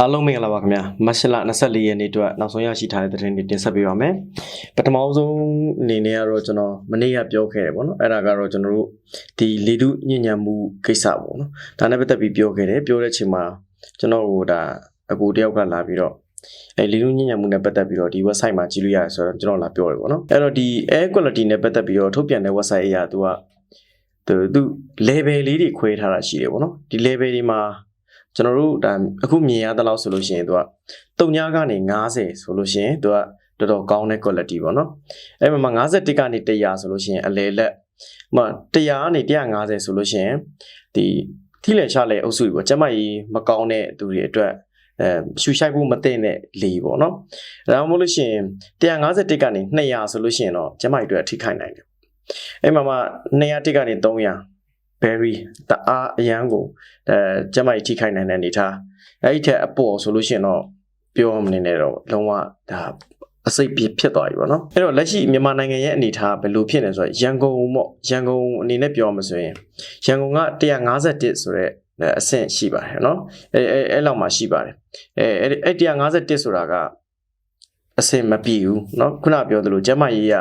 အားလုံးမင်္ဂလာပါခင်ဗျာမတ်လ24ရက်နေ့အတွက်နောက်ဆုံးရရှိထားတဲ့သတင်းတွေတင်ဆက်ပေးပါမယ်ပထမဆုံးအနေနဲ့ကတော့ကျွန်တော်မနေ့ကပြောခဲ့တယ်ပေါ့နော်အဲ့ဒါကတော့ကျွန်တော်တို့ဒီလေတုညဉ့်ညံမှုကိစ္စပေါ့နော်ဒါနဲ့ပတ်သက်ပြီးပြောခဲ့တယ်ပြောတဲ့အချိန်မှာကျွန်တော်ဟိုဒါအကူတယောက်ကလာပြီးတော့အဲလေတုညဉ့်ညံမှုနဲ့ပတ်သက်ပြီးတော့ဒီ website မှာကြည့်လို့ရတယ်ဆိုတော့ကျွန်တော်လာပြောတယ်ပေါ့နော်အဲ့တော့ဒီ air quality နဲ့ပတ်သက်ပြီးတော့ထုတ်ပြန်တဲ့ website အရာသူကသူသူ level လေးတွေခွဲထားတာရှိတယ်ပေါ့နော်ဒီ level တွေမှာ ကျွန်တော်တို့ဒါအခုမြင်ရသလောက်ဆိုလို့ရှိရင်သူကတုံညာကနေ90ဆိုလို့ရှိရင်သူကတော်တော်ကောင်းတဲ့ quality ပေါ့နော်အဲ့မှာ51ကနေ100ဆိုလို့ရှိရင်အလေလက်ဟို100ကနေ150ဆိုလို့ရှိရင်ဒီထိလေချလေအုပ်စုပေါ့ကျမကြီးမကောင်းတဲ့သူတွေအတွက်အဲရှူရှိုက်ဖို့မသိတဲ့လေပေါ့နော်ဒါမှမဟုတ်လို့ရှိရင်151ကနေ200ဆိုလို့ရှိရင်တော့ကျမကြီးအတွက်ထိခိုက်နိုင်တယ်အဲ့မှာမှ201ကနေ300 berry တအားအရန်ကိုအဲကျမကြီးထိခိုက်နိုင်တဲ့အနေထားအဲ့ဒီထက်အပေါ်ဆိုလို့ရှိရင်တော့ပြောမနေနဲ့တော့လုံးဝဒါအစိတ်ပြဖြစ်သွားပြီပေါ့နော်အဲ့တော့လက်ရှိမြန်မာနိုင်ငံရဲ့အနေအထားဘယ်လိုဖြစ်နေဆိုတော့ရန်ကုန်ပေါ့ရန်ကုန်အနေနဲ့ပြောမှဆိုရင်ရန်ကုန်က151ဆိုတော့အဆင့်ရှိပါတယ်နော်အဲအဲအဲ့လောက်မှရှိပါတယ်အဲအဲ့151ဆိုတာကအဆင့်မပြည့်ဘူးနော်ခုနပြောသလိုကျမကြီးက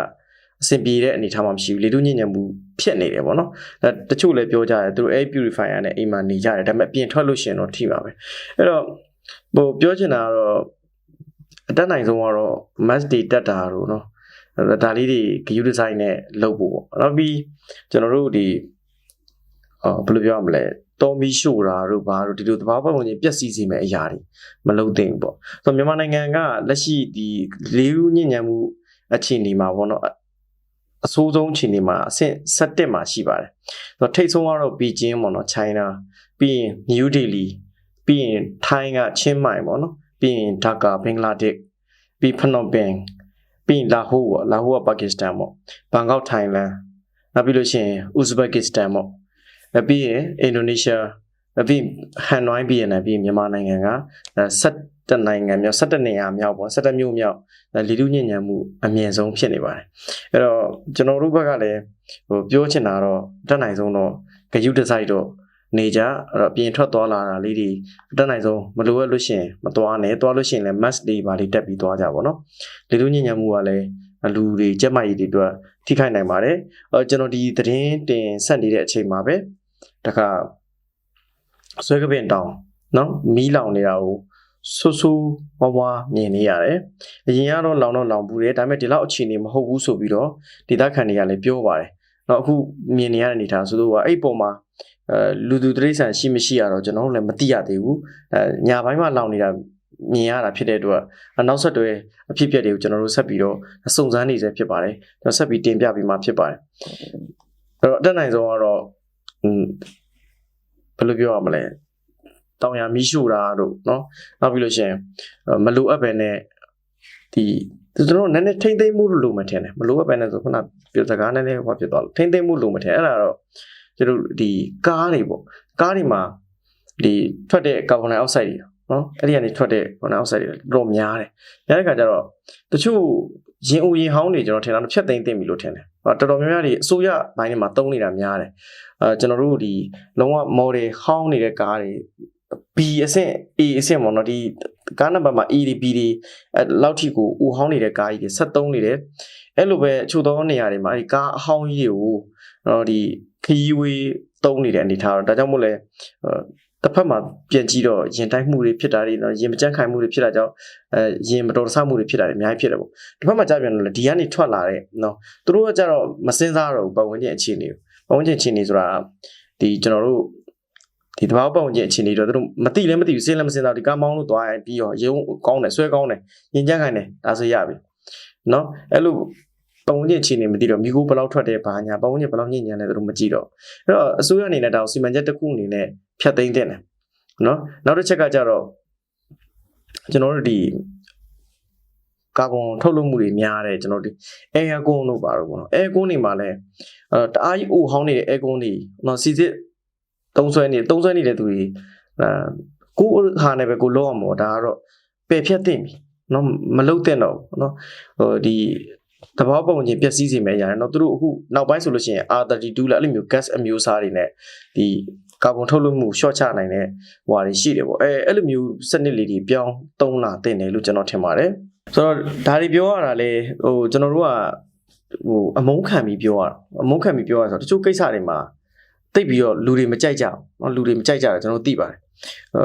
အဆင်ပြေတဲ့အနေထားမှမရှိဘူးလေတုညဉ့်ညံမှုဖြစ်နေတယ်ပေါ့နော်အဲတချို့လည်းပြောကြတယ်သူတို့ air purifier နဲ့အိမ်မှာနေကြတယ်ဒါပေမဲ့ပြင်ထွက်လို့ရှိရင်တော့ထိပါပဲအဲ့တော့ဟိုပြောချင်တာကတော့အတက်နိုင်ဆုံးကတော့ mass တွေတက်တာတို့နော်ဒါလေးတွေ GU design နဲ့လုပ်ဖို့ပေါ့နောက်ပြီးကျွန်တော်တို့ဒီအော်ဘယ်လိုပြောရမလဲတော်မီရှို့တာတို့ဘာတို့ဒီလိုသဘာဝပတ်ဝန်းကျင်ပျက်စီးစေမယ့်အရာတွေမလုပ်သင့်ဘူးပေါ့ဆိုတော့မြန်မာနိုင်ငံကလက်ရှိဒီလေးဦးညဉ့်ညံမှုအခြေအနေမှာပေါ့နော် အဆိုးဆုံးအခြေအနေမှာအဆင့်7မှာရှိပါတယ်။ဆိုတော့ထိတ်ဆုံးကတော့ဘီဂျင်းပေါ့နော် China ပြီးရင် New Delhi ပြီးရင် Thai ကချင်းမိုင်ပေါ့နော်ပြီးရင် Dhaka Bangladesh ပြီး Phnom Penh ပြီးရင် Lahore ပေါ့ Lahore ကပါကစ္စတန်ပေါ့ Bangkok Thailand နောက်ပြီးလို့ရှိရင် Uzbekistan ပေါ့နောက်ပြီးရင် Indonesia နောက် ပြီး Hanoi ပြီးရင်လည်းပြီးမြန်မာနိုင်ငံက17နိုင်ငံမြောက်17နေရာမြောက်ပေါ့17မြို့မြောက်လီတုညဉ့်ညံမှုအမြင့်ဆုံးဖြစ်နေပါတယ်အဲ့တော့ကျွန်တော်တို့ဘက်ကလည်းဟိုပြောချင်တာတော့တက်နိုင်ဆုံးတော့ဂယုတစိုက်တော့နေကြအဲ့တော့ပြင်ထွက်သွားလာတာလေးတွေတက်နိုင်ဆုံးမလိုအပ်လို့ရှိရင်မသွားနဲ့သွားလို့ရှိရင်လည်း mask တွေပါလေးတက်ပြီးသွားကြပါတော့လီတုညဉ့်ညံမှုကလည်းလူတွေကြက်မိုက်တွေအတွက်ထိခိုက်နိုင်ပါတယ်အဲကျွန်တော်ဒီသတင်းတင်ဆက်နေတဲ့အချိန်မှာပဲတခါ ဆွဲကပင်တောင်နော်မီးလောင်နေတာကိုဆူဆူဝါဝါမြင်နေရတယ်။အရင်ကတော့လောင်တော့လောင်ဘူးတယ်ဒါပေမဲ့ဒီလောက်အခြေအနေမဟုတ်ဘူးဆိုပြီးတော့ဒေသခံတွေကလည်းပြောပါတယ်။နော်အခုမြင်နေရတဲ့အနေအထားဆိုတော့အဲ့ပုံမှာအဲလူသူတရိษံရှိမရှိရတော့ကျွန်တော်တို့လည်းမသိရသေးဘူး။အဲညာဘက်မှာလောင်နေတာမြင်ရတာဖြစ်တဲ့အတွက်နောက်ဆက်တွဲအဖြစ်အပျက်တွေကိုကျွန်တော်တို့ဆက်ပြီးတော့စုံစမ်းနေစေဖြစ်ပါတယ်။ကျွန်တော်ဆက်ပြီးတင်ပြပြီးမှဖြစ်ပါတယ်။အဲ့တော့အတက်နိုင်ဆုံးကတော့ ဘယ်လိုပြောရမလဲတောင်ရမီးရှို့တာတို့เนาะနောက်ပြီးလို့ရှိရင်မလိုအပ်ပဲနဲ့ဒီကျွန်တော်နည်းနည်းထိမ့်သိမ့်မှုလို့လို့မထင်တယ်မလိုအပ်ပဲနဲ့ဆိုခုနပြောစကားနည်းနည်းဟောဖြစ်သွားလို့ထိမ့်သိမ့်မှုလို့မထင်အဲ့ဒါတော့ကျွန်တော်ဒီကားတွေပေါ့ကားတွေမှာဒီထွက်တဲ့ကာဗွန်ဒိုင်အောက်ဆိုက်တွေနော်အဲ့ဒီကနေထွက်တဲ့ကာဗွန်ဒိုင်အောက်ဆိုက်တွေတော့များတယ်များတဲ့ခါကျတော့တချို့ရင်ဦးရင်ဟောင်းတွေကျွန်တော်ထင်တာဖြတ်သိမ်းသိမ့်ပြီလို့ထင်တယ် တော်တော်များများဒီအစိုးရဘိုင်းတွေမှာတုံးနေတာများတယ်အဲကျွန်တော်တို့ဒီလုံးဝ model ဟောင်းနေတဲ့ကားတွေ B အဆင့် A အဆင့်ပေါ့နော်ဒီကားနံပါတ်မှာ E တွေ B တွေအဲလောက်ထိကိုဦးဟောင်းနေတဲ့ကားကြီးတွေ73နေတယ်အဲ့လိုပဲအချို့သောနေရာတွေမှာဒီကားအဟောင်းကြီးတွေကိုတော့ဒီခရီးဝေးတုံးနေတဲ့အနေထားတော့ဒါကြောင့်မို့လဲ တစ်ဖက်မှာပြန်ကြည့်တော့ရင်တိုက်မှုတွေဖြစ်တာတွေနော်ရင်မကြမ်းခိုင်မှုတွေဖြစ်တာကြောင့်အဲရင်မတော်တဆမှုတွေဖြစ်တာတွေအများကြီးဖြစ်တယ်ပေါ့တစ်ဖက်မှာကြာပြန်တော့လေဒီကနေထွက်လာတဲ့နော်သူတို့ကကြတော့မစင်စားတော့ဘူးပတ်ဝန်းကျင်အခြေအနေပတ်ဝန်းကျင်အခြေအနေဆိုတာဒီကျွန်တော်တို့ဒီတဘာပတ်ဝန်းကျင်အခြေအနေတော့သူတို့မသိလည်းမသိဘူးစဉ်းလည်းမစဉ်းစားဒီကားမောင်းလို့သွားရင်ပြီးရောရုံကောင်းတယ်ဆွဲကောင်းတယ်ရင်ကြမ်းခိုင်တယ်ဒါဆိုရပြီနော်အဲ့လို ပတ်ဝန်းကျင်အခြေအနေမသိတော့မိကိုဘယ်လောက်ထွက်တယ်ဘာညာပတ်ဝန်းကျင်ဘယ်လောက်ညဉ့်ညံလဲသူတို့မကြည့်တော့အဲ့တော့အစိုးရအနေနဲ့ဒါကိုစီမံချက်တစ်ခုအနေနဲ့ဖြတ်သိမ်းတဲ့တယ်နော်နောက်တစ်ချက်ကကြတော့ကျွန်တော်တို့ဒီကာဗွန်ထုတ်လုပ်မှုတွေများတယ်ကျွန်တော်ဒီ air con တို့ပါတော့ပေါ့နော် air con တွေမှာလည်းအဲတအားကြီးအိုဟောင်းနေတဲ့ air con တွေနော်စီစစ်သုံးဆွဲနေသုံးဆွဲနေတဲ့သူတွေအဲကိုဟာနဲ့ပဲကိုလောက်အောင်ပေါ့ဒါကတော့ပယ်ဖြတ်တင်ပြီနော်မလုတ်တဲ့တော့နော်ဟိုဒီ တဘောပုံချင်းပျက်စီးစေမယ့်အရာเนาะသူတို့အခုနောက်ပိုင်းဆိုလို့ရှိရင် R32 လားအဲ့လိုမျိုး gas အမျိုးအစားတွေနဲ့ဒီ ကာဗွန်ထုတ်လွှတ်မှုရှော့ချနိုင်တဲ့ဟွာတွေရှိတယ်ပေါ့အဲအဲ့လိုမျိုးစနစ်လေးတွေပြောင်းသုံးလာတင်တယ်လို့ကျွန်တော်ထင်ပါတယ်ဆိုတော့ဒါတွေပြောရတာလေဟိုကျွန်တော်တို့ကဟိုအမုန်းခံပြီးပြောရတာအမုန်းခံပြီးပြောရဆိုတော့တချို့ကိစ္စတွေမှာတိတ်ပြီးတော့လူတွေမကြိုက်ကြဘူးเนาะလူတွေမကြိုက်ကြတာကျွန်တော်သိပါတယ်အဲ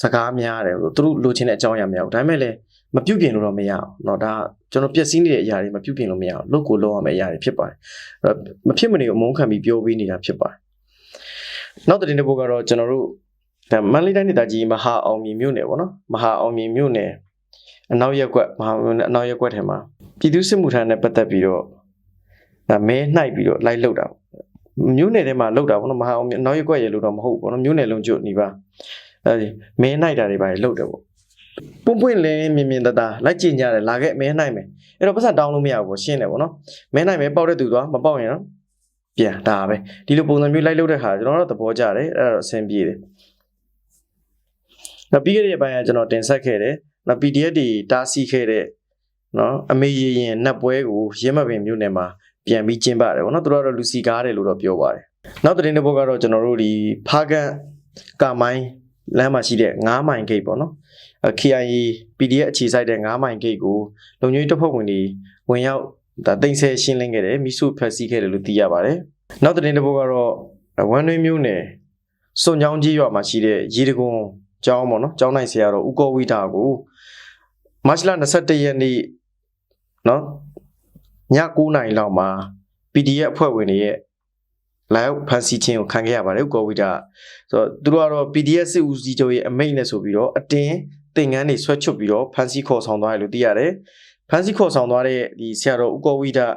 စကားများတယ်သူတို့လိုချင်တဲ့အကြောင်းအရာများဘူးဒါပေမဲ့လည်း မပြုတ်ပြင်လို့တော့မရအောင်เนาะဒါကျွန်တော်ပျက်စီးနေတဲ့အရာတွေမပြုတ်ပြင်လို့မရအောင်လုပ်ကိုလုပ်ရမယ့်အရာတွေဖြစ်ပါတယ်အဲ့တော့မဖြစ်မနေအမုန်းခံပြီးပြောပေးနေတာဖြစ်ပါတယ်နောက်တဲ့တစ်ပုဒ်ကတော့ကျွန်တော်တို့ဒါမန္တလေးတိုင်းဒေသကြီးမဟာအောင်မြင်မြို့နယ်ပေါ့နော်မဟာအောင်မြင်မြို့နယ်အနောက်ရက်ကွက်မဟာအနောက်ရက်ကွက်ထဲမှာပြည်သူ့စစ်မှုထမ်းနဲ့ပတ်သက်ပြီးတော့ဒါမဲနှိုက်ပြီးတော့လိုက်လောက်တာပေါ့မြို့နယ်ထဲမှာလောက်တာပေါ့နော်မဟာအောင်မြင်အနောက်ရက်ကွက်ရေလို့တော့မဟုတ်ဘူးပေါ့နော်မြို့နယ်လုံးကျွတ်နေပါအဲဒီမဲနှိုက်တာတွေပါလေလောက်တယ်ပေါ့ ပွန့်ပွန့်လင်းမြင်မြင်တသားလိုက်ကြည့်ကြတယ်လာခဲ့မဲနှိုက်မယ်အဲ့တော့ပတ်စံတောင်းလို့မရဘူးပေါ့ရှင်းတယ်ပေါ့နော်မဲနှိုက်မယ်ပေါက်တဲ့သူသွားမပေါက်ရင်တော့ပြန်ဒါပဲဒီလိုပုံစံမျိုးလိုက်လုပ်တဲ့ခါကျွန်တော်တို့သဘောကျတယ်အဲ့ဒါတော့အဆင်ပြေတယ်နောက်ပြီးခဲ့တဲ့အပိုင်းကကျွန်တော်တင်ဆက်ခဲ့တယ်နောက် PDF တွေတားဆီးခဲ့တဲ့နော်အမေရရင်နတ်ပွဲကိုရင်းမပင်မြို့နယ်မှာပြန်ပြီးကျင်းပတယ်ပေါ့နော်သူတို့ကတော့လူစီကားတယ်လို့တော့ပြောပါတယ်နောက်သတင်းတစ်ပုဒ်ကတော့ကျွန်တော်တို့ဒီဖားကန်ကာမိုင်းလမ်းမှာရှိတဲ့9မိုင်ဂိတ်ပေါ့နော်အဲ KIA PDF အခြေစိုက်တဲ့9မိုင်ဂိတ်ကိုလုံခြုံရေးတပ်ဖွဲ့ဝင်တွေဝင်ရောက်ဒါတိမ်ဆဲရှင်းလင်းခဲ့တယ်မိစုဖက်ဆီးခဲ့တယ်လို့သိရပါတယ်နောက်သတင်းတစ်ပုဒ်ကတော့ဝမ်တွင်းမြို့နယ်စွန်ချောင်းကြီးရွာမှာရှိတဲ့ရေတကွန်ကျောင်းပေါ့နော်ကျောင်းနိုင်ဆရာတော်ဦးကောဝိတာကိုမတ်လ21ရက်နေ့နော်ည9:00နာရီလောက်မှာ PDF အဖွဲ့ဝင်တွေရဲ့ live ဖန်ဆီးခြင်းကိုခံခဲ့ရပါတယ်ဦးကောဝိတာဆိုတော့သူတို့ကတော့ PDF စစ်ဦးစီးချုပ်ရဲ့အမိန့်နဲ့ဆိုပြီးတော့အတင်း သင်ငန်းတွေဆွဲချွတ်ပြီးတော့ဖန်ဆီးခေါ်ဆောင်သွားတယ်လို့သိရတယ်ဖန်ဆီးခေါ်ဆောင်သွားတဲ့ဒီဆရာတော်ဦးကောဝိတာ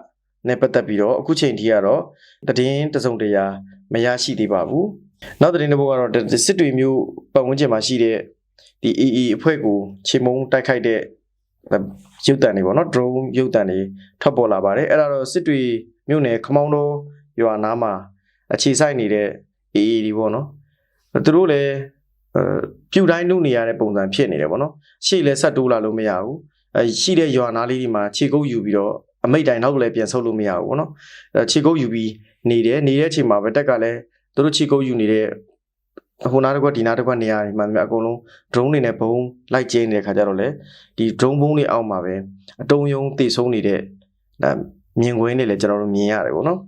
နဲ့ပတ်သက်ပြီးတော့အခုချိန်ထိကတော့တည်င်းတစုံတရာမရရှိသေးပါဘူးနောက်သတင်းတစ်ပုဒ်ကတော့ဒီစစ်တွေမျိုးပတ်ဝန်းကျင်မှာရှိတဲ့ဒီ AA အဖွဲ့ကိုချေမုံတိုက်ခိုက်တဲ့ရုပ်တံတွေပေါ့နော် drone ရုပ်တံတွေထွက်ပေါ်လာပါတယ်အဲ့ဒါတော့စစ်တွေမြို့နယ်ခမောင်းတော်ရွာနားမှာအခြေစိုက်နေတဲ့ AA တွေပေါ့နော်သူတို့လည်းအဲ ပြူတိုင်းလုပ်နေရတဲ့ပုံစံဖြစ်နေတယ်ပေါ့နော်ရှေ့လည်းဆက်တိုးလာလို့မရဘူးအဲရှိတဲ့ရွာနားလေးဒီမှာခြေကုပ်ယူပြီးတော့အမိတ်တိုင်နောက်လည်းပြန်ဆုပ်လို့မရဘူးပေါ့နော်အဲခြေကုပ်ယူပြီးနေတယ်နေတဲ့အချိန်မှာပဲတက်ကလည်းသူတို့ခြေကုပ်ယူနေတဲ့ဟိုနားတစ်ခွက်ဒီနားတစ်ခွက်နေရာဒီမှာအကုန်လုံး drone တွေနဲ့ဘုံလိုက်ကျင်းနေတဲ့ခါကျတော့လေဒီ drone ဘုံတွေအောက်မှာပဲအတုံးယုံတည်ဆုံးနေတဲ့ဒါမြင်ကွင်းတွေလည်းကျွန်တော်တို့မြင်ရတယ်ပေါ့နော်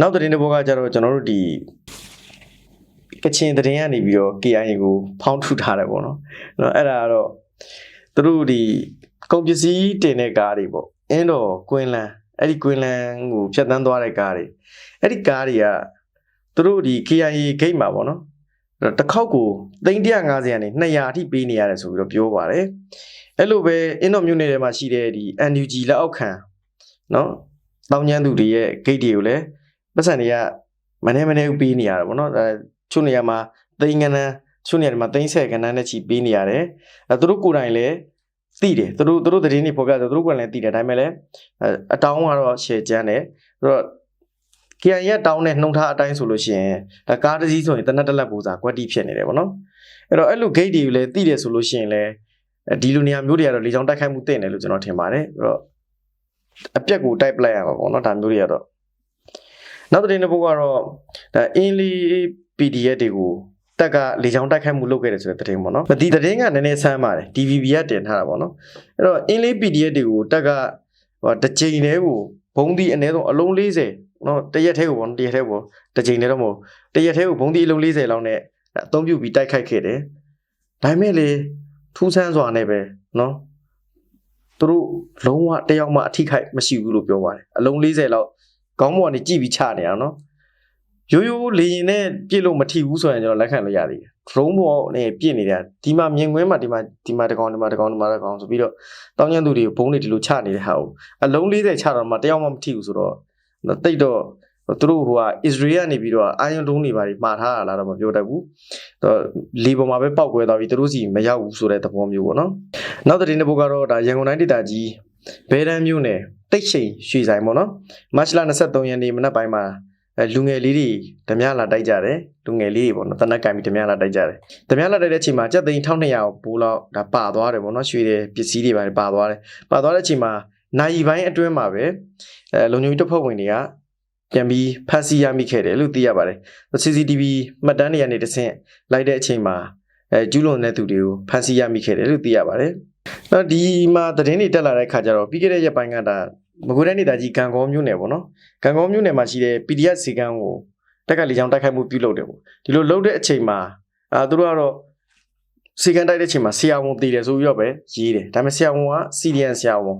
နောက်သတင်းတစ်ပုဒ်ကကျတော့ကျွန်တော်တို့ဒီ ကချင်သတင်းကနေပြီးတော့ KIA ကိုဖောင်းထုထားတယ်ပေါ့နော်အဲ့ဒါကတော့သူတို့ဒီကုန်ပစ္စည်းတင်တဲ့ကားတွေပေါ့အင်းတော်ကွင်းလန်းအဲ့ဒီကွင်းလန်းကိုဖြတ်တန်းသွားတဲ့ကားတွေအဲ့ဒီကားတွေကသူတို့ဒီ KIA ဂိတ်မှာပေါ့နော်တစ်ခေါက်ကို350ကနေ200အထိပေးနေရတယ်ဆိုပြီးတော့ပြောပါတယ်အဲ့လိုပဲအင်းတော်မြို့နယ်ထဲမှာရှိတဲ့ဒီ NUG လက်အောက်ခံနော်တောင်းကျန်းသူတွေရဲ့ဂိတ်တွေကိုလည်းပတ်စံတွေကမနေမနေပေးနေရတာပေါ့နော်အဲ ချုံနေရာမှာသိန်းကန်းန်းချုံနေရာမှာသိန်းဆယ်ကန်းန်းနဲ့ချီပေးနေရတယ်အဲသူတို့ကိုယ်တိုင်လည်းသိတယ်သူတို့သူတို့သတင်းတွေဖော်ပြဆိုသူတို့ကလည်းသိတယ်ဒါပေမဲ့လည်းအတောင်းကတော့ share ကျန်းတယ်ဆိုတော့ KIA ရတောင်းတဲ့နှုံထားအတိုင်းဆိုလို့ရှိရင်ဒါကားတစ်စီးဆိုရင်တနက်တက်လက်ပူစာကွက်တီဖြစ်နေတယ်ဗောနော်အဲ့တော့အဲ့လို gate တွေကိုလည်းသိတယ်ဆိုလို့ရှိရင်လည်းဒီလိုနေရာမျိုးတွေကတော့လေကြောင်းတိုက်ခိုက်မှုတင့်တယ်လို့ကျွန်တော်ထင်ပါတယ်အဲ့တော့အပြက်ကိုတိုက်ပလိုက်ရမှာပေါ့နော်ဒါမျိုးတွေကတော့နောက်တဲ့တစ်ပုဒ်ကတော့ဒါအင်းလီ PDF တွေကိုတက်ကလေချောင်းတိုက်ခိုက်မှုလုပ်ခဲ့တယ်ဆိုတဲ့သတင်းပေါ့နော်။ဒီသတင်းကနည်းနည်းဆန်းပါတယ် DVB ကတင်ထားတာပေါ့နော်။အဲ့တော့အင်းလေး PDF တွေကိုတက်ကဟိုတစ်ချိန်တည်းကိုဘုံဒီအနည်းဆုံးအလုံး40နော်တရက်ထဲကိုပေါ့နော်တရက်ထဲကိုတစ်ချိန်တည်းတော့မဟုတ်တရက်ထဲကိုဘုံဒီအလုံး40လောက်နဲ့အသုံးပြုပြီးတိုက်ခိုက်ခဲ့တယ်။ဒါပေမဲ့လေထူးဆန်းစွာနဲ့ပဲနော်သူတို့လုံးဝတယောက်မှအထိခိုက်မရှိဘူးလို့ပြောပါတယ်။အလုံး40လောက်ခေါင်းပေါ်ကနေကြည့်ပြီးချနေအောင်နော် ရိုးရိုးလေရင်နဲ့ပြစ်လို့မထီဘူးဆိုရင်ကျွန်တော်လက်ခံလို့ရသေးတယ် drone ပေါ်နဲ့ပြစ်နေတာဒီမှာမြင်ကွင်းမှာဒီမှာဒီမှာတကောင်ဒီမှာတကောင်ဒီမှာတကောင်ဆိုပြီးတော့တောင်းကျမ်းသူတွေကိုဘုံတွေဒီလိုချနေတဲ့ဟာကိုအလုံး40ချတော့မှတယောက်မှမထီဘူးဆိုတော့တိတ်တော့သူတို့ဟိုက Israel ကနေပြီးတော့ iron dome တွေပါမှာထားတာလားတော့မပြောတတ်ဘူး။တော့လီပေါ်မှာပဲပောက်ကွဲသွားပြီးသူတို့စီမရောက်ဘူးဆိုတဲ့သဘောမျိုးပေါ့နော်။နောက်သတင်းတစ်ပုဒ်ကတော့ဒါရန်ကုန်တိုင်းဒေသကြီးဘဲတန်းမြို့နယ်တိတ်ချိန်ရွှေဆိုင်ပေါ့နော်။မတ်လ23ရက်နေ့မနက်ပိုင်းမှာ အဲလူငယ်လေးတွေဓမြလာတိုက်ကြတယ်လူငယ်လေးတွေပေါ့နော်တနက်ကင်ပြီးဓမြလာတိုက်ကြတယ်ဓမြလာတိုက်တဲ့အချိန်မှာကြက်သိန်း1200ဘိုးလောက်ဒါပါသွားတယ်ပေါ့နော်ရွှေတယ်ပစ္စည်းတွေပါပါသွားတယ်ပါသွားတဲ့အချိန်မှာနိုင်ပိုင်းအတွင်းမှာပဲအဲလုံညုံတပ်ဖွဲ့ဝင်တွေကပြန်ပြီးဖမ်းဆီးရမိခဲ့တယ်လို့သိရပါတယ် CCTV မှတ်တမ်းတွေကနေတဆင့်လိုက်တဲ့အချိန်မှာအဲကျူးလွန်တဲ့သူတွေကိုဖမ်းဆီးရမိခဲ့တယ်လို့သိရပါတယ်နောက်ဒီမှာသတင်းတွေတက်လာတဲ့ခါကျတော့ပြီးခဲ့တဲ့ရက်ပိုင်းကဒါ မကွေးတိုင်းဒေသကြီးကံကောမြို့နယ်ပေါ့နော်ကံကောမြို့နယ်မှာရှိတဲ့ PDF စီကံကိုတက်ကလေးချောင်းတိုက်ခိုက်မှုပြုလုပ်တယ်ပေါ့ဒီလိုလုပ်တဲ့အချိန်မှာအာသူတို့ကတော့စီကံတိုက်တဲ့အချိန်မှာဆရာဝန်တည်တယ်ဆိုပြီးတော့ပဲရေးတယ်ဒါပေမဲ့ဆရာဝန်က CDN ဆရာဝန်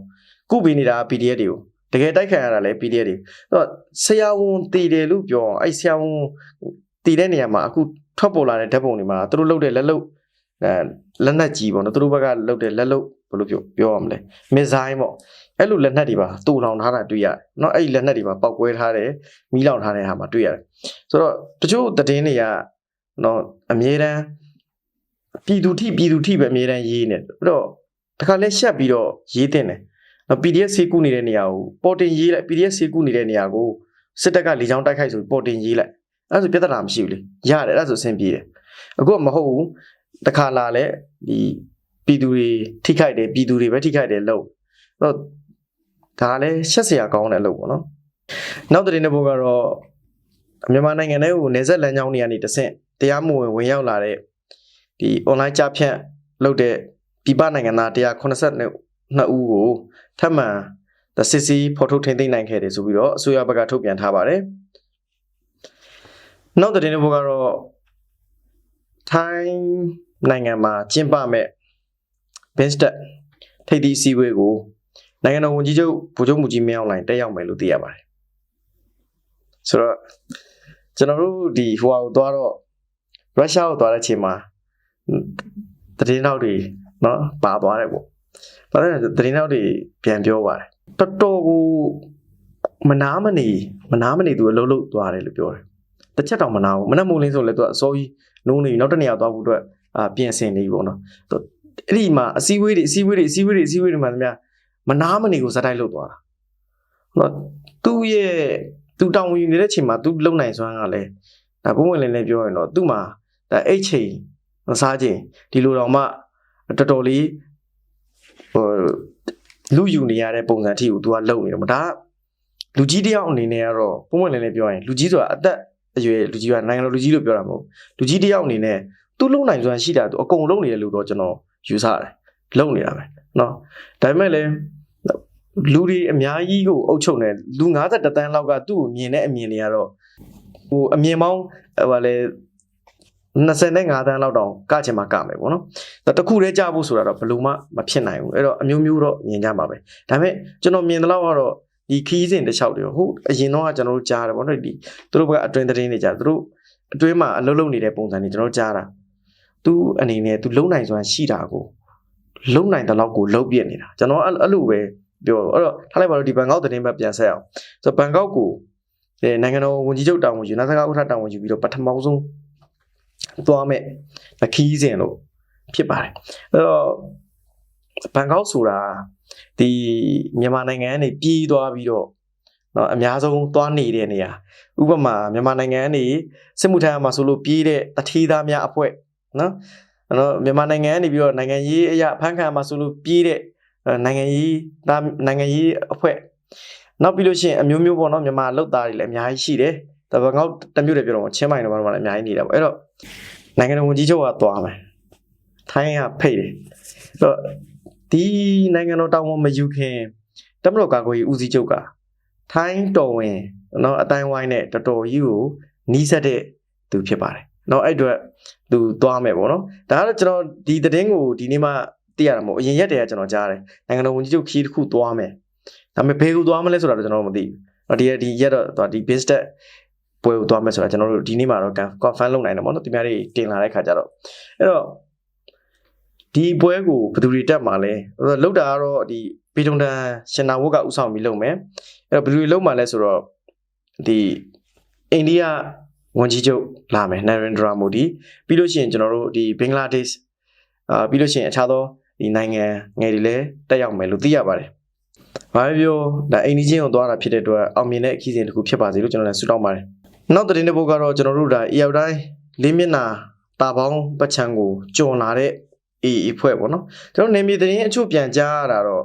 ကုပေးနေတာ PDF တွေကိုတကယ်တိုက်ခိုက်ရတာလည်း PDF တွေအဲ့တော့ဆရာဝန်တည်တယ်လို့ပြောအောင်အဲ့ဆရာဝန်တည်တဲ့နေရာမှာအခုထွက်ပေါ်လာတဲ့ဓာတ်ပုံတွေမှာသူတို့လုပ်တဲ့လက်လုပ်အဲလက်နက်ကြီးပေါ့နော်သူတို့ဘက်ကလုပ်တဲ့လက်လုပ် ဘယ်လိုပြောပြောရမလဲမစ်ဇိုင်းပေါ့အဲ့လိုလက်နက်တွေပါတူလောင်ထားတာတွေ့ရတယ်เนาะအဲ့ဒီလက်နက်တွေပါပောက်ကွဲထားတယ်မီးလောင်ထားတဲ့ဟာမှာတွေ့ရတယ်ဆိုတော့တချို့သတင်းတွေကเนาะအမြဲတမ်းပြည်သူထိပြည်သူထိပဲအမြဲတမ်းရေးနေတယ်အဲ့တော့တခါလဲရှက်ပြီးတော့ရေးတင်တယ်နော် PDF ဆေးကူနေတဲ့နေရာကိုပေါ်တင်ရေးလိုက် PDF ဆေးကူနေတဲ့နေရာကိုစစ်တပ်ကလေကြောင်းတိုက်ခိုက်ဆိုပေါ်တင်ရေးလိုက်အဲ့ဒါဆိုပြဿနာမရှိဘူးလေရတယ်အဲ့ဒါဆိုအဆင်ပြေတယ်အခုကမဟုတ်ဘူးတခါလာလဲဒီ ပြည်သူတွေထိခိုက်တယ်ပြည်သူတွေပဲထိခိုက်တယ်လို့အဲ့တော့ဒါလည်းရှက်စရာကောင်းတယ်လို့ပေါ့နော်နောက်တဲ့တဲ့ဘုတ်ကတော့မြန်မာနိုင်ငံထဲကိုနေဆက်လမ်းကြောင်းတွေကနေတဆင့်တရားမဝင်ဝင်ရောက်လာတဲ့ဒီ online ကြားဖြန့်လုပ်တဲ့ပြည်ပနိုင်ငံသား182ဦးကိုထပ်မံသစစ်စီဖော်ထုတ်ထိန်းသိမ်းနိုင်ခဲ့တယ်ဆိုပြီးတော့အစိုးရဘက်ကထုတ်ပြန်ထားပါတယ်။နောက်တဲ့တဲ့ဘုတ်ကတော့ထိုင်းနိုင်ငံမှာကျင်းပမဲ့ Binstat ထိပ်သီးအစည်းအဝေးကိုနိုင်ငံတော်ဝန်ကြီးချုပ်ဗိုလ်ချုပ်မူကြီးမင်းအောင်လှိုင်တက်ရောက်မယ်လို့သိရပါတယ်။ဆိုတော့ကျွန်တော်တို့ဒီဟိုဟာကိုသွားတော့ရုရှားကိုသွားတဲ့အချိန်မှာတည်င်းနောက်တွေနော်ပါသွားတယ်ပေါ့။ဘာလဲတည်င်းနောက်တွေပြန်ပြောပါတယ်။တော်တော်ကိုမနာမနေမနာမနေသူအလုံးလုံးသွားတယ်လို့ပြောတယ်။တစ်ချက်တောင်မနာဘူး။မနက်မိုးလင်းဆိုလဲသူကအစိုးကြီးနိုးနေနောက်တစ်နေရာသွားဖို့အတွက်အာပြင်ဆင်နေပြီပေါ့နော်။ အဲ့ဒီမှာအစည်းအဝေးတွေအစည်းအဝေးတွေအစည်းအဝေးတွေအစည်းအဝေးတွေမှာတည်းများမနာမနေကိုစတိုက်လုပ်သွားတာ။ဟုတ်သူ့ရဲ့သူတောင်းဝင်နေတဲ့ချိန်မှာသူလုံနိုင်စွမ်းကလည်းဒါပုံဝင်လင်းလေးပြောရင်တော့သူ့မှာဒါအိတ်ချိန်မစားချိန်ဒီလိုတော့မှတော်တော်လေးဟိုလူယူနေရတဲ့ပုံစံအထိကို तू ကလုံနေတယ်မဒါလူကြီးတယောက်အနေနဲ့ကတော့ပုံဝင်လင်းလေးပြောရင်လူကြီးဆိုတာအသက်အရွယ်လူကြီးကနိုင်ငံတော်လူကြီးလို့ပြောတာမဟုတ်လူကြီးတယောက်အနေနဲ့သူ့လုံနိုင်စွမ်းရှိတာသူအကုန်လုံနေတယ်လို့တော့ကျွန်တော် ယူဆတယ်လုံနေတာပဲเนาะဒါပေမဲ့လည်းလူတွေအများကြီးကိုအုပ်ချုပ်နေလူ50တန်းလောက်ကသူ့ကိုမြင်တဲ့အမြင်တွေကတော့ဟိုအမြင်ပေါင်းဟိုလေ25တန်းလောက်တောင်ကချင်မှာကမယ်ပေါ့နော်။တခုတည်းကြဖို့ဆိုတာတော့ဘယ်လို့မှမဖြစ်နိုင်ဘူး။အဲ့တော့အမျိုးမျိုးတော့မြင်ကြမှာပဲ။ဒါပေမဲ့ကျွန်တော်မြင်တဲ့လောက်ကတော့ဒီခီးစဉ်တစ်လျှောက်တွေဟုတ်အရင်တော့ကကျွန်တော်တို့ကြားတယ်ပေါ့နော်ဒီသူတို့ဘက်ကအတွင်းသတင်းတွေကြားသူတို့အတွင်းမှာအလုပ်လုပ်နေတဲ့ပုံစံတွေကျွန်တော်ကြားတာ။ तू အနေနဲ့ तू လုံနိုင်စွမ်းရှိတာကိုလုံနိုင်တဲ့လောက်ကိုလုံပြစ်နေတာ။ကျွန်တော်အဲ့လိုပဲပြောတော့အဲ့တော့ထားလိုက်ပါတော့ဒီဘန်ကောက်သတင်းဘက်ပြန်ဆက်အောင်ဆိုတော့ဘန်ကောက်ကိုအဲနိုင်ငံတော်ဝန်ကြီးချုပ်တာဝန်ယူနာဆကာဥထတာဝန်ယူပြီးတော့ပထမဆုံးသွားမဲ့ခီးစဉ်လို့ဖြစ်ပါတယ်အဲ့တော့ဘန်ကောက်ဆိုတာဒီမြန်မာနိုင်ငံကနေပြည်သွားပြီးတော့เนาะအများဆုံးသွားနေတဲ့နေရာဥပမာမြန်မာနိုင်ငံကနေစစ်မှုထမ်းမှာဆိုလို့ပြည်တဲ့တထေးသားများအဖွဲ့ နော်အဲ့တော့မြန်မာနိုင်ငံကနေပြီးတော့နိုင်ငံရေးအရာဖန်ခံမှာဆိုလို့ပြေးတဲ့နိုင်ငံရေးနိုင်ငံရေးအဖွဲ့နောက်ပြီးလို့ရှိရင်အမျိုးမျိုးပေါ့နော်မြန်မာလောက်သားတွေလည်းအများကြီးရှိတယ်တပတ်ကောက်တမျိုးတည်းပြောတော့ချင်းမိုင်တော့ဘာလို့လဲအများကြီးနေတာပေါ့အဲ့တော့နိုင်ငံတော်ဝန်ကြီးချုပ်ကသွားမယ်ထိုင်းကဖိတ်တယ်အဲ့တော့ဒီနိုင်ငံတော်တောင်ဝန်မယူခင်တမလို့ကာကွယ်ရေးဦးစီးချုပ်ကထိုင်းတော်ဝင်နော်အတိုင်းဝိုင်းနဲ့တော်တော်ကြီးကိုနီးစပ်တဲ့သူဖြစ်ပါတယ် နော်အဲ့အတွက်သူသွားမယ်ပေါ့နော်ဒါကတော့ကျွန်တော်ဒီသတင်းကိုဒီနေ့မှသိရတာမဟုတ်အရင်ရက်တည်းကကျွန်တော်ကြားတယ်နိုင်ငံတော်ဝန်ကြီးချုပ်ခီးတစ်ခုသွားမယ်ဒါပေမဲ့ဘယ်ကိုသွားမလဲဆိုတာတော့ကျွန်တော်မသိဘူးတော့ဒီဒီရက်တော့ဒီ business ပွဲကိုသွားမယ်ဆိုတာကျွန်တော်တို့ဒီနေ့မှာတော့ confirm လုပ်နိုင်တယ်ပေါ့နော်ဒီများတွေတင်လာတဲ့ခါကျတော့အဲ့တော့ဒီပွဲကိုဘယ်သူတွေတက်မှာလဲလောက်တာကတော့ဒီပေတုံတန်ရှင်နာဝတ်ကဥဆောင်ပြီးလုပ်မယ်အဲ့တော့ဘယ်သူတွေလုပ်မှာလဲဆိုတော့ဒီအိန္ဒိယ ဝန်ကြီးချုပ်လာမယ်နရင်ဒရာမိုဒီပြီးလို့ရှိရင်ကျွန်တော်တို့ဒီဘင်္ဂလားဒေ့ရှ်အာပြီးလို့ရှိရင်အခြားသောဒီနိုင်ငံငယ်တွေလည်းတက်ရောက်မယ်လို့သိရပါတယ်။ဘာပဲပြောဒါအိန္ဒိချင်းကိုသွားတာဖြစ်တဲ့အတွက်အောင်မြင်တဲ့အခီးစဉ်တစ်ခုဖြစ်ပါစေလို့ကျွန်တော်လည်းဆုတောင်းပါတယ်။နောက်သတင်းတစ်ပုဒ်ကတော့ကျွန်တော်တို့ဒါအရောက်တိုင်းလေးမျက်နှာတာပေါင်းပတ်ချံကိုကြုံလာတဲ့အေးအဖွဲ့ပေါ့နော်။ကျွန်တော်နေမြေသတင်းအချို့ပြန်ကြားရတာတော့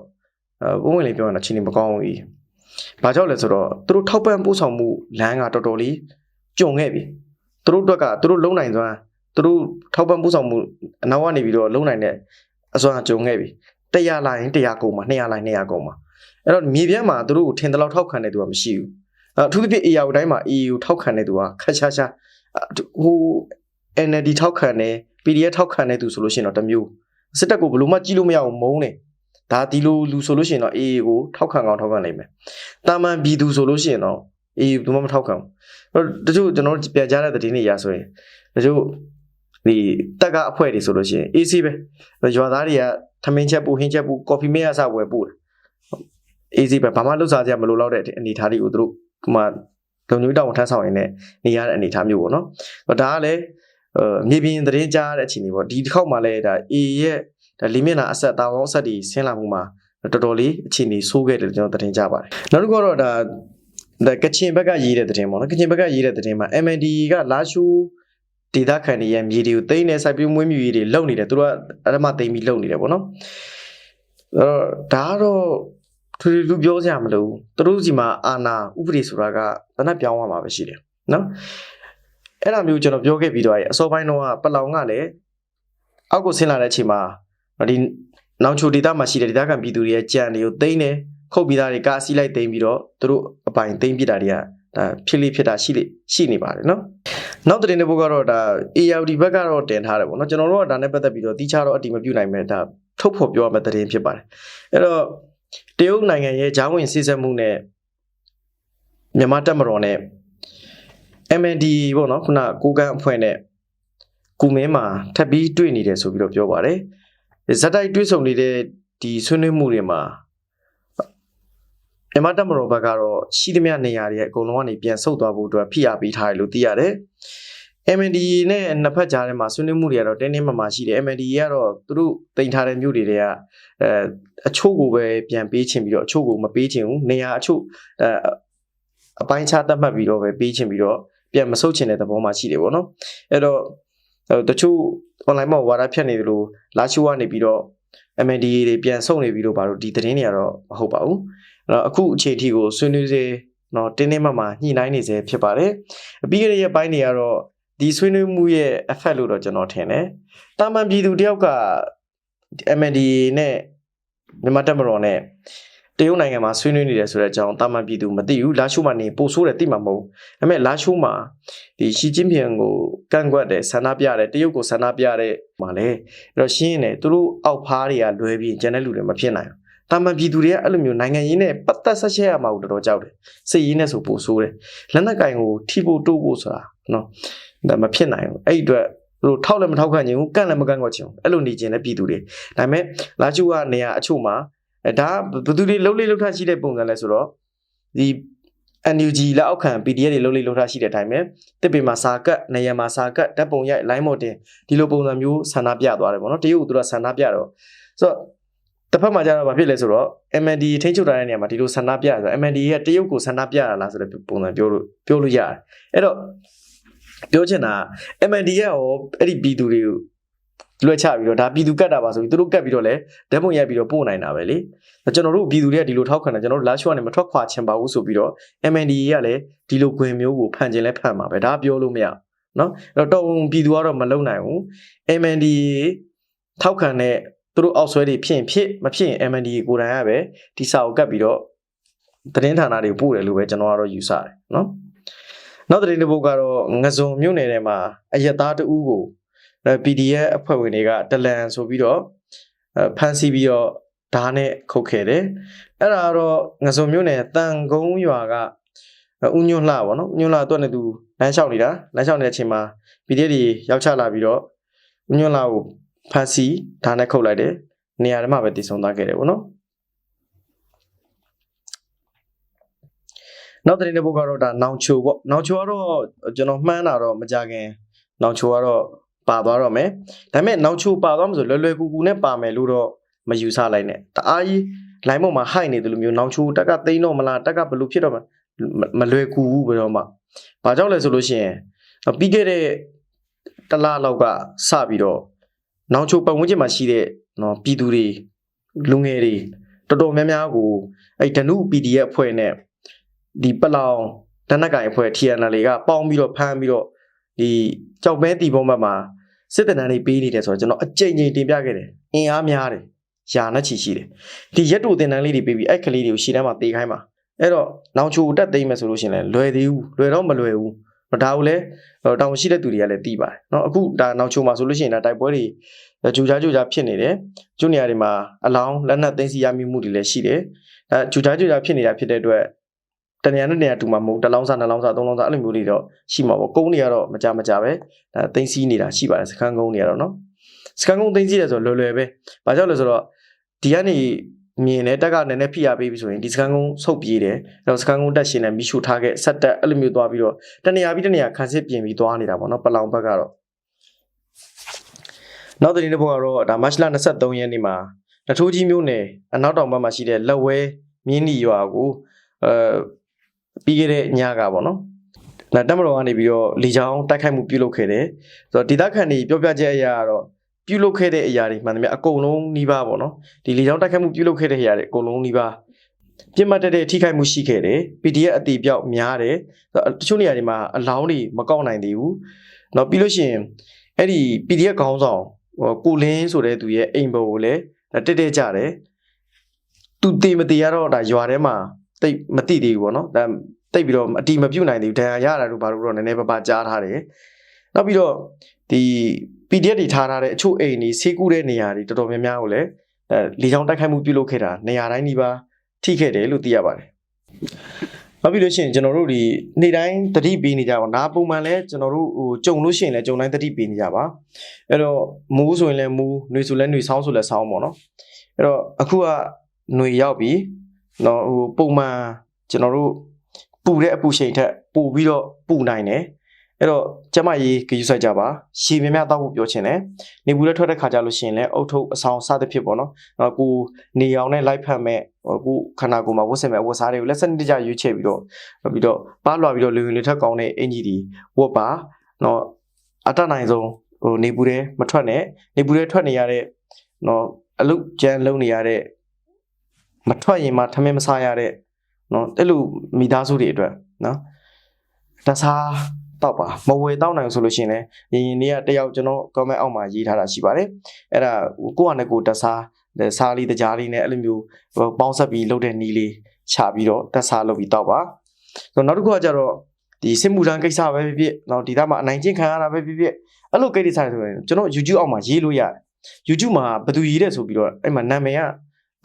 အဲဘုံဝင်လေးပြောရင်တော့ချင်းနေမကောင်းဘူးဘာကြောင့်လဲဆိုတော့သူတို့ထောက်ပံ့ပို့ဆောင်မှုလမ်းကတော်တော်လေး ကျုံခဲ့ပြီသူတို့အတွက်ကသူတို့လုံနိုင်စွမ်းသူတို့ထောက်ပံ့ပို့ဆောင်မှုအနောက်ကနေပြီးတော့လုံနိုင်တဲ့အစွမ်းကျုံခဲ့ပြီ100လိုင်း100ကုန်မှာ200လိုင်း200ကုန်မှာအဲ့တော့မြေပြန့်မှာသူတို့ကိုထင်တယ်လို့ထောက်ခံတဲ့သူကမရှိဘူးအထူးသဖြင့် AR တိုင်းမှာ EU ထောက်ခံတဲ့သူကခက်ရှားရှားဟို NLD ထောက်ခံတယ် PDF ထောက်ခံတဲ့သူဆိုလို့ရှိရင်တော့တစ်မျိုးစစ်တပ်ကိုဘယ်လို့မှကြည့်လို့မရအောင်မုန်းတယ်ဒါဒီလိုလူဆိုလို့ရှိရင်တော့ AA ကိုထောက်ခံကောင်ထောက်ခံနိုင်မယ်တာမန်ပြည်သူဆိုလို့ရှိရင်တော့ AA ဘယ်မှမထောက်ခံဘူးတချို့ကျွန်တော်ပြန်ကြားတဲ့သတင်းတွေရာဆိုရင်တချို့ဒီတက်ကအဖွဲတွေဆိုလို့ရှိရင် AC ပဲရွာသားတွေကထမင်းချက်ပူဟင်းချက်ပူကော်ဖီမေးရစဝယ်ပို့တယ် AC ပဲဘာမှလုပ်စားကြမလို့လောက်တဲ့အနေအထားတွေကိုသူတို့ကမှလုံညွေးတောင်းထမ်းဆောင်ရင်းနဲ့နေရတဲ့အနေအထားမျိုးပေါ့နော်ဒါကလည်းအဲမြေပြင်သတင်းကြားတဲ့အချိန်တွေပေါ့ဒီတစ်ခေါက်မှလည်းဒါ A ရဲ့ဒါလီမစ်နာအဆက်တောင်းအောင်ဆက်ဒီဆင်းလာမှုမှာတော်တော်လေးအခြေအနေဆိုးခဲ့တယ်ကျွန်တော်သတင်းကြပါတယ်နောက်တစ်ခုတော့ဒါ ဒါကချင်ဘက်ကရေးတဲ့သတင်းပေါ့နော်ကချင်ဘက်ကရေးတဲ့သတင်းမှာ MND ကလာရှူဒေသခံတွေရဲ့မြေတွေကိုတိမ့်နေစိုက်ပျိုးမွေးမြူရေးတွေလုပ်နေတယ်သူတို့ကအရမတိမ့်ပြီးလုပ်နေတယ်ပေါ့နော်အဲတော့ဒါကတော့သူလူပြောစရာမလိုဘူးသူတို့စီမှာအာနာဥပဒေဆိုတာကတနက်ပြောင်းသွားမှာပဲရှိတယ်နော်အဲ့လိုမျိုးကျွန်တော်ပြောခဲ့ပြီးတော့အစောပိုင်းတော့ပလောင်ကလည်းအောက်ကိုဆင်းလာတဲ့အချိန်မှာဒီနောင်ချိုဒေတာမှာရှိတဲ့ဒေတာခံပြည်သူတွေရဲ့ကြံတွေကိုတိမ့်တယ် ခုတ်ပြီးသားတွေကားစီးလိုက်တိမ့်ပြီးတော့သူတို့အပိုင်တိမ့်ပြတာတွေကဒါဖြစ်လိဖြစ်တာရှိလိရှိနေပါတယ်နော်နောက်တဲ့တဲ့ဘုတ်ကတော့ဒါ ARD ဘက်ကတော့တင်ထားတယ်ပေါ့နော်ကျွန်တော်တို့ကဒါနဲ့ပတ်သက်ပြီးတော့တီးခြားတော့အတိမပြုနိုင်မဲ့ဒါထုတ်ဖော်ပြောရမယ့်သတင်းဖြစ်ပါတယ်အဲ့တော့တရုတ်နိုင်ငံရဲ့ဂျာဝင်စီဆက်မှုနဲ့မြန်မာတပ်မတော်နဲ့ MND ပေါ့နော်ခုနကိုကန်းအဖွဲ့နဲ့ကုမင်းမှာထပ်ပြီးတွေ့နေတယ်ဆိုပြီးတော့ပြောပါတယ်ဇက်တိုက်တွေ့ဆုံနေတဲ့ဒီဆွေးနွေးမှုတွေမှာ မြန်မာတပ်မတော်ဘက်ကတော့ရှိသမျှနေရာတွေအကုန်လုံးကနေပြန်ဆုတ်သွားဖို့အတွက်ဖိအားပေးထားတယ်လို့သိရတယ် MND နဲ့နှစ်ဖက်ကြားထဲမှာဆွေးနွေးမှုတွေကတော့တင်းတင်းမာမာရှိတယ် MND ကတော့သူတို့တင်ထားတဲ့မြို့တွေတွေကအဲအချို့ကိုပဲပြန်ပေးချင်ပြီးတော့အချို့ကိုမပေးချင်ဘူးနေရာအချို့အဲအပိုင်းခြားသတ်မှတ်ပြီးတော့ပဲပေးချင်ပြီးတော့ပြန်မဆုတ်ချင်တဲ့သဘောမှရှိတယ်ပေါ့နော်အဲ့တော့တချို့ online မှာဝါဒဖြတ်နေတယ်လို့လာချိုကနေပြီးတော့ MND တွေပြန်ဆုတ်နေပြီးတော့ဘာလို့ဒီသတင်းတွေကတော့မဟုတ်ပါဘူးအဲ့ တော့အခုအခြေအထိကိုဆွေးနွေးစေတော့တင်းတင်းမာမာညှိနှိုင်းနေစေဖြစ်ပါတယ်ပြီးခဲ့တဲ့ရက်ပိုင်းတွေကတော့ဒီဆွေးနွေးမှုရဲ့ effect လို့တော့ကျွန်တော်ထင်တယ်။တာမန်ပြည်သူတယောက်က MND နဲ့မြန်မာတပ်မတော်နဲ့တရုတ်နိုင်ငံမှာဆွေးနွေးနေတယ်ဆိုတဲ့အကြောင်းတာမန်ပြည်သူမသိဘူးလာရှိုးမှာနေပို့ဆိုးတယ်သိမှာမဟုတ်ဘူး။ဒါပေမဲ့လာရှိုးမှာဒီရှီကျင်းပြန်ကိုကန့်ကွက်တယ်ဆန္ဒပြတယ်တရုတ်ကိုဆန္ဒပြတဲ့မှာလေအဲ့တော့ရှင်းနေသူတို့အောက်ဖားတွေကလွဲပြီးကျန်တဲ့လူတွေမဖြစ်နိုင်ဘူး။ တာမန်ပြည်သူတွေကအဲ့လိုမျိုးနိုင်ငံရေးနဲ့ပတ်သက်ဆက်ချက်ရမှာကိုတော်တော်ကြောက်တယ်။စိတ်ရင်းနဲ့ဆိုပို့ဆိုးတယ်။လက်နက်ကင်ကိုထိဖို့တိုးဖို့ဆိုတာနော်ဒါမဖြစ်နိုင်ဘူးအဲ့ဒီအတွက်သူတို့ထောက်လည်းမထောက်ခံခြင်းဘူးကန့်လည်းမကန့်ကွက်ခြင်းဘူးအဲ့လိုနေခြင်းလည်းပြည်သူတွေဒါပေမဲ့လာချိုကနေရာအချို့မှာအဲဒါဘယ်သူတွေလှုပ်လေလှုပ်ထရှိတဲ့ပုံစံလဲဆိုတော့ဒီ NUG လက်အောက်ခံ PDF တွေလှုပ်လေလှုပ်ထရှိတဲ့အတိုင်းပဲတစ်ပင်မှာစာကတ်နေရာမှာစာကတ်ဓာတ်ပုံရိုက် line မော်တင်ဒီလိုပုံစံမျိုးဆန္ဒပြသွားတယ်ပေါ့နော်တရုတ်ကသူတို့ဆန္ဒပြတော့ဆိုတော့ တစ်ဖက်မှာကျတော့ဘာဖြစ်လဲဆိုတော့ MND ထိန်းချုပ်ထားတဲ့နေရာမှာဒီလိုဆန္ဒပြရဆို MND ကတရုတ်ကိုဆန္ဒပြရလားဆိုတဲ့ပုံစံပြောလို့ပြောလို့ရတယ်အဲ့တော့ပြောချင်တာ MND ကရောအဲ့ဒီပြည်သူတွေကိုလွှဲချပြီးတော့ဒါပြည်သူကတ်တာပါဆိုပြီးသူတို့ကတ်ပြီးတော့လဲဓာတ်ပုံရိုက်ပြီးတော့ပို့နိုင်တာပဲလေကျွန်တော်တို့ပြည်သူတွေကဒီလိုထောက်ခံတာကျွန်တော်တို့လာရှိုးကနေမထွက်ခွာချင်ပါဘူးဆိုပြီးတော့ MND ကလည်းဒီလိုခွင်မျိုးကိုဖန်ကျင်လဲဖန်ပါပဲဒါပြောလို့မရနော်အဲ့တော့တုံပြည်သူကတော့မလုံနိုင်ဘူး MND ထောက်ခံတဲ့ သူတို့အောက်ဆွဲတွေဖြစ်ရင်ဖြစ်မဖြစ်ရင် MND ကိုယ်တိုင်ကပဲဒီစာကိုကတ်ပြီးတော့သတင်းဌာနတွေပို့တယ်လို့ပဲကျွန်တော်ကတော့ယူဆတယ်နော်နောက်သတင်းတစ်ပုဒ်ကတော့ငဇုံမြို့နယ်ထဲမှာအယက်သားတအူးကို PDF အဖွဲ့ဝင်တွေကတလန်ဆိုပြီးတော့ဖမ်းဆီးပြီးတော့ဓာတ်နဲ့ခုတ်ခဲ့တယ်အဲ့ဒါကတော့ငဇုံမြို့နယ်တန်ကုန်းရွာကဦးညွန့်လှပေါ့နော်ဦးညွန့်လှအတွက်နဲ့သူလမ်းလျှောက်နေတာလမ်းလျှောက်နေတဲ့အချိန်မှာ PDF တွေရောက်ချလာပြီးတော့ဦးညွန့်လှကို ဖမ်းဆီးဓာတ်နဲ့ခုတ်လိုက်တယ်နေရာထဲမှာပဲတည်ဆုံသွားခဲ့တယ်ပေါ့နော်နောက်တဲ့ဘုတ်ကတော့ဒါနောင်ချိုပေါ့နောင်ချိုကတော့ကျွန်တော်မှန်းတာတော့မကြခင်နောင်ချိုကတော့ပါသွားတော့မယ်ဒါပေမဲ့နောင်ချိုပါသွားမှဆိုလွယ်လွယ်ကူကူနဲ့ပါမယ်လို့တော့မယူဆလိုက်နဲ့တအားကြီးလိုင်းပေါ်မှာဟိုက်နေတယ်လို့မျိုးနောင်ချိုတက်ကသိန်းတော့မလားတက်ကဘယ်လိုဖြစ်တော့မလွယ်ကူဘူးဘယ်တော့မှဘာကြောင့်လဲဆိုလို့ရှိရင်ပြီးခဲ့တဲ့တလားလောက်ကစပြီးတော့ နောင်ချိုပတ်ဝန်းကျင်မှာရှိတဲ့နော်ပြည်သူတွေလူငယ်တွေတော်တော်များများကိုအဲ့ဓနု PDF အဖွဲ့နဲ့ဒီပလောင်တနက်ကင်အဖွဲ့ TNL တွေကပေါင်းပြီးတော့ဖမ်းပြီးတော့ဒီကြောက်မဲတီပုံဘက်မှာစစ်တပ်တန်းတွေပေးနေတယ်ဆိုတော့ကျွန်တော်အကြိမ်ကြိမ်တင်ပြခဲ့တယ်အင်အားများတယ်ယာနဲ့ချီရှိတယ်ဒီရက်တူတင်တန်းလေးတွေပေးပြီးအဲ့ကလေးတွေကိုရှေ့တန်းမှာတေးခိုင်းပါအဲ့တော့နောင်ချိုတက်သိမ်းမယ်ဆိုလို့ရှိရင်လည်းလွယ်သေးဘူးလွယ်တော့မလွယ်ဘူး နော်ဒါကိုလည်းတောင်ရှိတဲ့သူတွေကလည်းသိပါတယ်နော်အခုဒါနောက်ချိုမှာဆိုလို့ရှိရင်ဒါတိုက်ပွဲတွေဂျူချာဂျူချာဖြစ်နေတယ်ကျုံနေရာတွေမှာအလောင်းလက်နက်သိမ်းဆည်းရမိမှုတွေလည်းရှိတယ်အဲဂျူချာဂျူချာဖြစ်နေတာဖြစ်တဲ့အတွက်တနေရာနဲ့နေရာတူမှာမဟုတ်တစ်လောင်းစားနှစ်လောင်းစားသုံးလောင်းစားအဲ့လိုမျိုးတွေတော့ရှိမှာပေါ့ကုန်းတွေကတော့မကြမကြပဲဒါသိမ်းဆည်းနေတာရှိပါတယ်စကန်ကုန်းတွေကတော့နော်စကန်ကုန်းသိမ်းဆည်းတယ်ဆိုတော့လွယ်လွယ်ပဲဘာကြောင့်လဲဆိုတော့ဒီကနေ မြင်တဲ့တက်ကနည်းနည်းဖိအားပေးပြီဆိုရင်ဒီစကန်ကုန်းဆုတ်ပြေးတယ်အဲ့တော့စကန်ကုန်းတက်ရှင်နဲ့မိရှုထားခဲ့ဆက်တက်အဲ့လိုမျိုးသွားပြီးတော့တနေရာပြီးတနေရာခန်းစစ်ပြင်ပြီးသွားနေတာပေါ့နော်ပလောင်ဘက်ကတော့နောက်တဲ့နေ့တစ်ပုတ်ကတော့ဒါမတ်လ23ရက်နေ့မှာတထိုးကြီးမျိုးနယ်အနောက်တောင်ဘက်မှာရှိတဲ့လက်ဝဲမြင်းနီရွာကိုအဲပြီးခဲ့တဲ့ညကပေါ့နော်လာတက်မတော်ကနေပြီးတော့လေချောင်းတိုက်ခိုက်မှုပြုလုပ်ခဲ့တယ်ဆိုတော့ဒေသခံတွေပြောပြချက်အရကတော့ ပြုလုပ်ခဲ့တဲ့အရာတွေမှန်တယ်မြတ်အကုန်လုံးနှီးပါပေါ့နော်ဒီလေချောင်းတိုက်ခိုက်မှုပြုလုပ်ခဲ့တဲ့အရာတွေအကုန်လုံးနှီးပါပြစ်မှတ်တက်တဲ့ထိခိုက်မှုရှိခဲ့တယ် PDF အတီပြောက်များတယ်ဆိုတော့တချို့နေရာတွေမှာအလောင်းတွေမကောက်နိုင်သေးဘူးเนาะပြီးလို့ရှိရင်အဲ့ဒီ PDF ခေါင်းဆောင်ဟိုကိုလင်းဆိုတဲ့သူရဲ့အိမ်ပေါ်ကိုလည်းဒါတက်တက်ကြတယ်သူတေမတေရတော့ဒါရွာထဲမှာတိတ်မတိသေးဘူးပေါ့နော်ဒါတိတ်ပြီးတော့အတီမပြုတ်နိုင်သေးဘူးဒဏ်ရာရတာတို့ဘာလို့တော့နည်းနည်းပါးပါးကြားထားတယ်နောက်ပြီးတော့ဒီ PDF တွေထားထားတဲ့အချို့အိမ်တွေဆေးကုတဲ့နေရာတွေတော်တော်များများကိုလည်းအဲလေကြောင်းတိုက်ခိုက်မှုပြုလုပ်ခဲ့တာနေရာတိုင်းဒီပါထိခဲ့တယ်လို့သိရပါတယ်။နောက်ပြီးလို့ရှိရင်ကျွန်တော်တို့ဒီနေ့တိုင်းတတိပေးနေကြပါနားပုံမှန်လဲကျွန်တော်တို့ဟိုကြုံလို့ရှိရင်လဲကြုံတိုင်းတတိပေးနေကြပါ။အဲ့တော့မူးဆိုရင်လဲမူး၊နှွေဆိုလဲနှွေဆောင်းဆိုလဲဆောင်းပေါ့နော်။အဲ့တော့အခုကနှွေရောက်ပြီ။နော်ဟိုပုံမှန်ကျွန်တော်တို့ပူတဲ့အပူချိန်ထက်ပိုပြီးတော့ပူနိုင်တယ်။ အဲ့တော့ကျမကြီးကြည့်ဆိုင်ကြပါရှည်များများတောက်ဖို့ပြောချင်တယ်နေဘူးလည်းထွက်တဲ့ခါကြလို့ရှိရင်လည်းအုတ်ထုပ်အဆောင်စသဖြင့်ပေါ့နော်နော်ကိုနေအောင်နဲ့လိုက်ဖက်မဲ့ဟိုကိုခန္ဓာကိုယ်မှာဝတ်ဆင်မဲ့ဝတ်စားတွေကိုလက်စနစ်တကျရွေးချယ်ပြီးတော့ပြီးတော့ပါလွှာပြီးတော့လူဝင်လေထက်ကောင်းတဲ့အင်ကြီးဒီဝတ်ပါနော်အတတ်နိုင်ဆုံးဟိုနေဘူးတဲ့မထွက်နဲ့နေဘူးတဲ့ထွက်နေရတဲ့နော်အလုတ်ကြမ်းလုံးနေရတဲ့မထွက်ရင်မှထမင်းမစားရတဲ့နော်အဲ့လိုမိသားစုတွေအတွက်နော်တစား တော့ပါမဝယ်တော့နိုင်ဆိုလို့ရှိရင်လည်းရင်ရင်လေးကတယောက်ကျွန်တော် comment အောက်မှာရေးထားတာရှိပါတယ်အဲ့ဒါကိုယ့်ဟာနဲ့ကိုယ်တစားစားလေးတကြားလေးနဲ့အဲ့လိုမျိုးပေါင်းဆက်ပြီးလုပ်တဲ့နီးလေးချပြီးတော့တစားလုပ်ပြီးတော့ပါဆိုတော့နောက်တစ်ခုကကြတော့ဒီစစ်မှုထမ်းကိစ္စပဲဖြစ်ဖြစ်နော်ဒီသားမှာအနိုင်ကျင့်ခံရတာပဲဖြစ်ဖြစ်အဲ့လိုကိစ္စဆိုရင်ကျွန်တော် YouTube အောက်မှာရေးလို့ရတယ် YouTube မှာဘယ်သူရေးတဲ့ဆိုပြီးတော့အဲ့မှာနာမည်က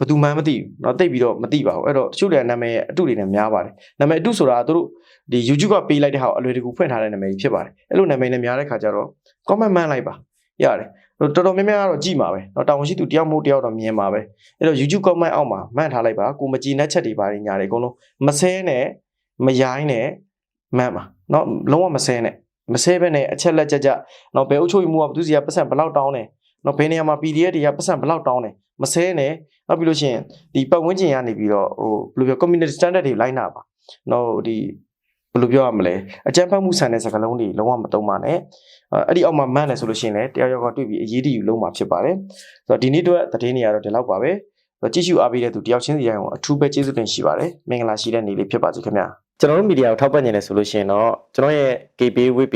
ဘယ်သူမှမသိဘူးเนาะတိတ်ပြီးတော့မသိပါဘူးအဲ့တော့တချို့တွေကနာမည်အတုတွေနဲ့များပါတယ်နာမည်အတုဆိုတာကသူတို့ဒီ YouTube ကပေးလိုက်တဲ့ဟာကိုအလွယ်တကူဖွင့်ထားတဲ့နာမည်ကြီးဖြစ်ပါတယ်အဲ့လိုနာမည်နဲ့များတဲ့ခါကျတော့ comment မှန်းလိုက်ပါရတယ်တော်တော်များများကတော့ကြည့်မှာပဲเนาะတာဝန်ရှိသူတယောက်မဟုတ်တယောက်တော့မြင်မှာပဲအဲ့တော့ YouTube comment အောက်မှာမှန်းထားလိုက်ပါကိုမကြည်နဲ့ချက်တွေပါတယ်ညာတွေအကုန်လုံးမဆဲနဲ့မရိုင်းနဲ့မှန်းပါเนาะလုံးဝမဆဲနဲ့မဆဲဘဲနဲ့အချက်လက်ကြကြเนาะဘယ်အုပ်ချုပ်မှုကဘသူစီကပတ်စံဘယ်လောက်တောင်းတယ်နော်ဘယ်နေရာမှာ PDF တွေကပတ်စံဘယ်လောက်တောင်းတယ်မဆဲနဲ့ နောက်ပြီးလို့ရှိရင်ဒီပတ်ဝန်းကျင်ကနေပြီးတော့ဟိုဘယ်လိုပြော community standard တွေလိုက်နာပါနော်ဒီဘယ်လိုပြောရမလဲအကြမ်းဖက်မှုဆန်တဲ့စကားလုံးတွေလုံးဝမတုံးပါနဲ့အဲ့ဒီအောက်မှာမှန်းတယ်ဆိုလို့ရှိရင်လည်းတယောက်ယောက်ကတွေ့ပြီးအရေးတယူလုံးမှာဖြစ်ပါတယ်ဆိုတော့ဒီနေ့အတွက်သတင်းတွေကတော့ဒီလောက်ပါပဲကြည့်ရှုအားပေးတဲ့သူတယောက်ချင်းစီတိုင်းကိုအထူးပဲကျေးဇူးတင်ရှိပါတယ်မင်္ဂလာရှိတဲ့နေ့လေးဖြစ်ပါစေခင်ဗျာကျွန်တော်တို့မီဒီယာကိုထောက်ပံ့နေတယ်ဆိုလို့ရှိရင်တော့ကျွန်တော်ရဲ့ KB WP